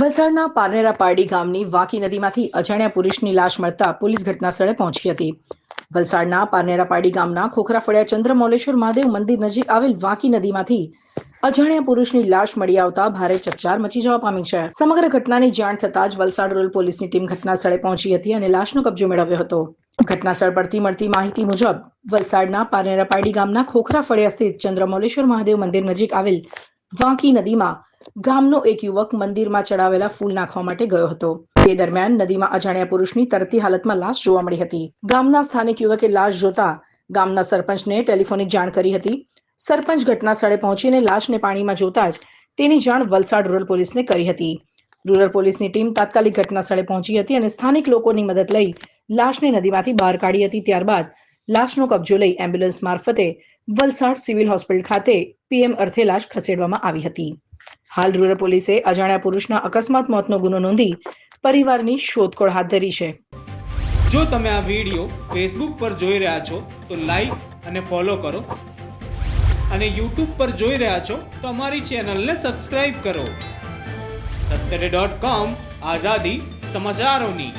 વલસાડના પારનેરા પારડી ગામની વાકી નદીમાંથી અજાણ્યા પુરુષની લાશ મળતા પોલીસ ઘટનાસ્થળે પહોંચી હતી. વલસાડના પારનેરા પારડી ગામના ખોખરા ફળિયા ચંદ્રમૌલેશ્વર મહાદેવ મંદિર નજીક આવેલ વાંકી નદીમાંથી અજાણ્યા પુરુષની લાશ મળી આવતા ભારે ચકચાર મચી જવા પામી છે. સમગ્ર ઘટનાની જાણ થતાં જ વલસાડ રૂરલ પોલીસની ટીમ ઘટના સ્થળે પહોંચી હતી અને લાશનો કબજો મેળવ્યો હતો. ઘટના સ્થળ પરથી મળતી માહિતી મુજબ, વલસાડના પારનેરા પારડી ગામના ખોખરા ફળિયા સ્થિત ચંદ્રમૌલેશ્વર મહાદેવ મંદિર નજીક આવેલ વાંકી નદીમાં ગામનો એક યુવક મંદિરમાં ચડાવેલા ફૂલ નાખવા માટે ગયો હતો. તે દરમિયાન નદીમાં અજાણ્યા પુરુષની તરતી હાલતમાં લાશ જોવા મળી હતી. ગામના સ્થાનિક યુવકે લાશ જોતા ગામના સરપંચને ટેલિફોનિક જાણ કરી હતી. સરપંચ ઘટના સ્થળે પહોંચીને લાશને પાણીમાં જોતા જ તેની જાણ વલસાડ રૂરલ પોલીસને કરી હતી. રૂરલ પોલીસની ટીમ તાત્કાલિક ઘટના સ્થળે પહોંચી હતી અને સ્થાનિક લોકોની મદદ લઈ લાશને નદીમાંથી બહાર કાઢી હતી. ત્યારબાદ લાશનો કબજો લઈ એમ્બ્યુલન્સ મારફતે વલસાડ સિવિલ હોસ્પિટલ ખાતે પીએમ અર્થે લાશ ખસેડવામાં આવી હતી. હાલ રૂરલ પોલીસે અજાણ્યા પુરુષના અકસ્માત મોતનો ગુનો નોંધી પરિવારની શોધખોળ હાથ ધરી છે. જો તમે આ વીડિયો ફેસબુક પર જોઈ રહ્યા છો, તો લાઈક અને ફોલો કરો. અને યુટ્યુબ પર જોઈ રહ્યા છો, તો અમારી ચેનલને સબસ્ક્રાઇબ કરો. સત્તરે ડોટ કોમ આઝાદી સમાચારોની.